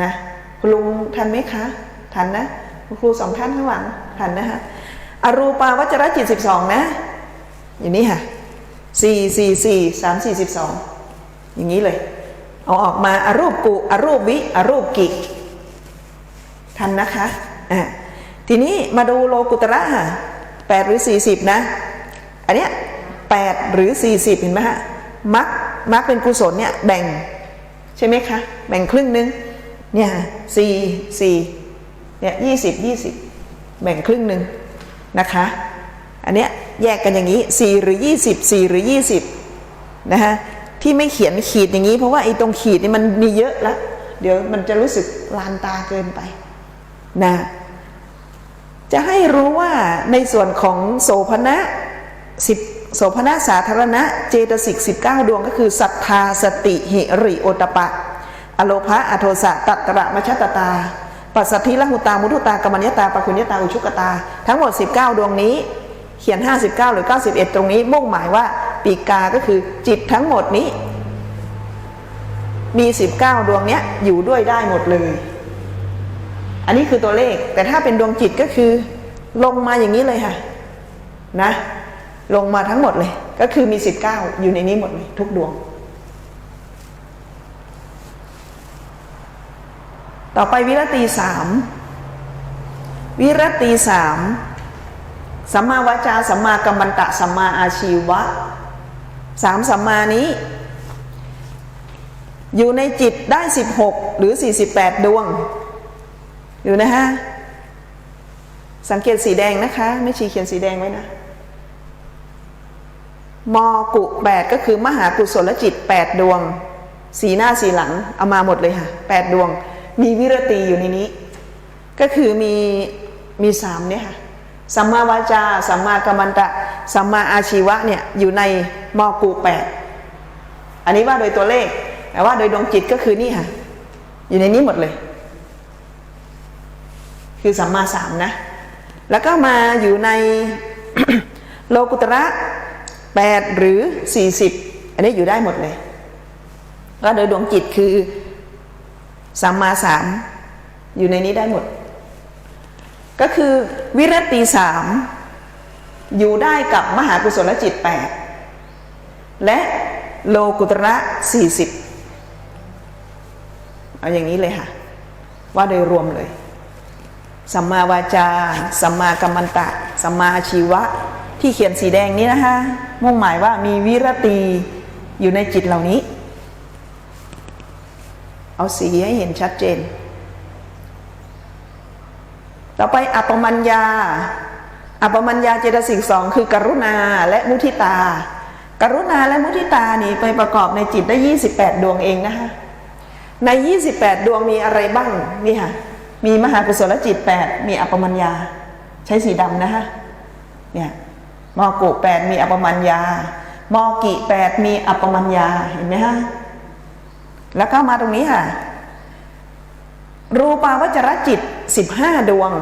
นะคุณลุงทันไหมคะทันนะคุณครูสองท่านข้างหลังทันนะฮะอรูปาวัจรจิตสิบสองนะ อย่างนี้ค่ะสี่สี่สี่สามสี่สิบสองอย่างนี้เลย เอาออกมาอารูปกุอารูปวิอารูปกิทันนะคะอะทีนี้มาดูโลกุตระค่ะแปดหรือสี่สิบนะ อันเนี้ยแปดหรือสี่สิบเห็นไหมฮะมักมักเป็นกุศลเนี่ยแบ่ง ใช่ไหมคะ แบ่งครึ่งนึง เนี่ยสี่สี่เนี่ยยี่สิบยี่สิบแบ่งครึ่งหนึ่งนะคะ อันเนี้ยแยกกันอย่างนี้สี่หรือยี่สิบสี่หรือยี่สิบนะคะที่ไม่เขียนขีดอย่างนี้เพราะว่าไอ้ตรงขีดนี่มันมีเยอะแล้วเดี๋ยวมันจะรู้สึกลานตาเกินไปนะจะให้รู้ว่าในส่วนของโสภณะสิบโสภณะสาธารณะเจตสิก19 ดวงก็คือศรัทธาสติหิริโอตปะ อโลภะอโทสะตัตตระมชตตา ปัสสัทธิละหุตา มุทุตากรรมัญตาปคุญญตา อุชุกตา ทั้งหมด 19 ดวงนี้ เขียน 59 หรือ 91 ตรงนี้ มุ่งหมายว่าปีกา ก็คือจิตทั้งหมดนี้ มี 19 ดวงเนี้ยอยู่ด้วยได้หมดเลย อันนี้คือตัวเลข แต่ถ้าเป็นดวงจิตก็คือ ลงมาอย่างนี้เลยค่ะ นะ ลงมาทั้งหมดเลย ก็คือมี 19 อยู่ในนี้หมดเลย ทุกดวง ต่อไปวิรตีสามวิรตีสามสัมมาวาจาสัมมากัมมันตะสัมมาอาชีวะสามสัมมานี้ อยู่ในจิตได้ 16 หรือ 48 ดวง อยู่นะฮะ สังเกตสีแดงนะคะ ไม่ชีเขียนสีแดงไว้นะมกุแปดก็คือมหากุศลจิต 8 ดวง สีหน้าสีหลัง เอามาหมดเลยค่ะ 8 ดวง มีวิรตีอยู่ในนี้ ก็คือมีมีสามเนี่ยค่ะสัมมาวาจาสัมมากัมมันตะสัมมาอาชีวะเนี่ยอยู่ในมกุแปดอันนี้ว่าโดยตัวเลข แต่ว่าโดยดวงจิตก็คือนี่ค่ะอยู่ในนี้หมดเลย คือสัมมาสามนะ แล้วก็มาอยู่ในโลกุตระแปดหรือสี่สิบอันนี้อยู่ได้หมดเลย แล้วโดยดวงจิตคือ สัมมาสามอยู่ในนี้ได้หมด ก็คือวิรติสามอยู่ได้กับมหากุศลจิตแปดและโลกุตระสี่สิบเอาอย่างนี้เลยค่ะ ว่าโดยรวมเลย สัมมาวาจา สัมมากัมมันตะ สัมมาชีวะ ที่เขียนสีแดงนี้นะคะ มุ่งหมายว่ามีวิรตีอยู่ในจิตเหล่านี้ เอาสีให้เห็นชัดเจน ต่อไปอัปปมัญญา อัปปมัญญาเจตสิกสองคือกรุณาและมุทิตา กรุณาและมุทิตานี่ไปประกอบในจิตได้ 28 ดวงเองนะคะใน 28 ดวงมีอะไรบ้างนี่ค่ะมีมหากุศลจิต 8 มีอัปปมัญญา ใช้สีดำนะคะเนี่ยมอกุแปดมีอัปปมัญญามอกิแปดมีอัปปมัญญาเห็นไหมฮะ แล้วก็มาตรงนี้ค่ะ รูปาวจรจิต 15 ดวง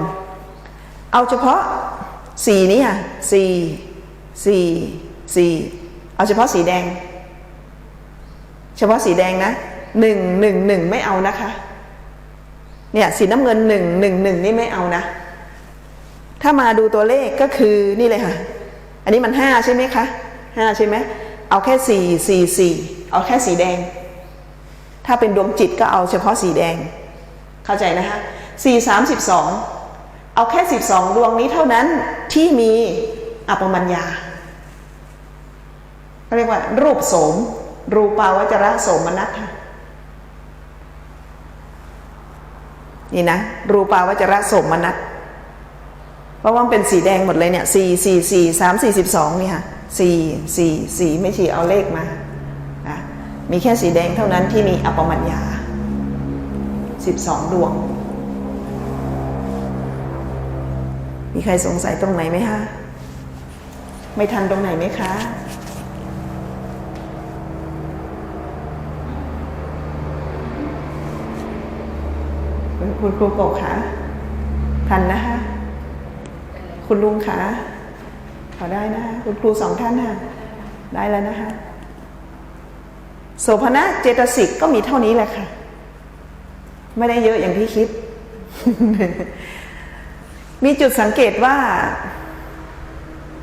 เอาเฉพาะสีนี้ค่ะสีสีสีเอาเฉพาะสีแดง เฉพาะสีแดงนะหนึ่งหนึ่งหนึ่งไม่เอานะคะ เนี่ยสีน้ำเงินหนึ่งหนึ่งหนึ่งนี่ไม่เอานะ ถ้ามาดูตัวเลขก็คือนี่เลยค่ะ อันนี้มันห้าใช่ไหมคะห้าใช่ไหมเอาแค่สี่สี่สี่เอาแค่สีแดง ถ้าเป็นดวงจิตก็เอาเฉพาะสีแดง เข้าใจนะคะสี่สามสิบสองเอาแค่สิบสองดวงนี้เท่านั้นที่มีอัปปมัญญาเขาเรียกว่า รูปโสม รูปาวจระโสมนัตค่ะนี่นะ รูปาวจระโสมนัตเพราะว่าเป็นสีแดงหมดเลยเนี่ยสี่สี่สี่สามสี่สิบสองนี่ค่ะสี่สี่สี่ไม่ฉีเอาเลขมา มีแค่สีแดงเท่านั้นที่มีอัปมัญญาสิบสองดวง มีใครสงสัยตรงไหนไหมคะ ไม่ทันตรงไหนไหมคะ คุณครูกะคะทันนะคะ คุณลุงคะขอได้นะคะคุณครูสองท่านนะได้แล้วนะคะ โสภณะเจตสิกก็มีเท่านี้แหละค่ะ ไม่ได้เยอะอย่างที่คิด มีจุดสังเกตว่า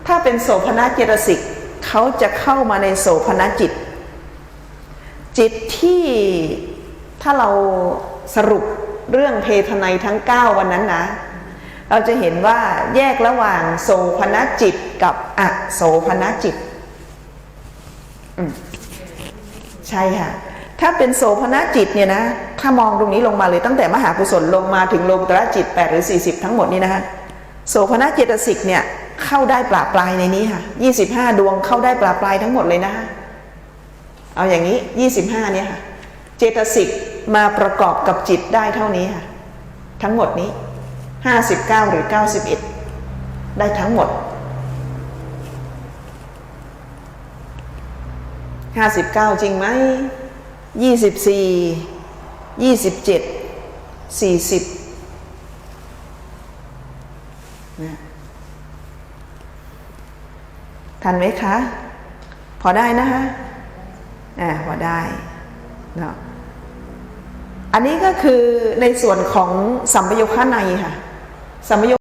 ถ้าเป็นโสภณะเจตสิกเขาจะเข้ามาในโสภณะจิต จิตที่ถ้าเราสรุปเรื่องเพทนัยทั้ง 9 วันนั้นนะเราจะเห็นว่าแยกระหว่างโสภณจิตกับอโสภณจิต ใช่ค่ะ ถ้าเป็นโสภณจิตเนี่ยนะถ้ามองตรงนี้ลงมาเลยตั้งแต่มหากุศลลงมาถึงโลกุตระจิต8หรือ 40 ทั้งหมดนี่นะคะโสภณเจตสิกเนี่ยเข้าได้ปราปลายในนี้ค่ะ25 ดวงเข้าได้ปราปลายทั้งหมดเลยนะคะเอาอย่างนี้ 25เนี่ยค่ะเจตสิกมาประกอบกับจิตได้เท่านี้ค่ะทั้งหมดนี้ 59 หรือ 91 ได้ทั้งหมด ห้าสิบเก้าจริงไหมยี่สิบสี่ยี่สิบเจ็ดสี่สิบนะทันไหมคะ พอได้นะคะอ่าพอได้เนาะอันนี้ก็คือในส่วนของสัมปยุคในค่ะสัมปยุ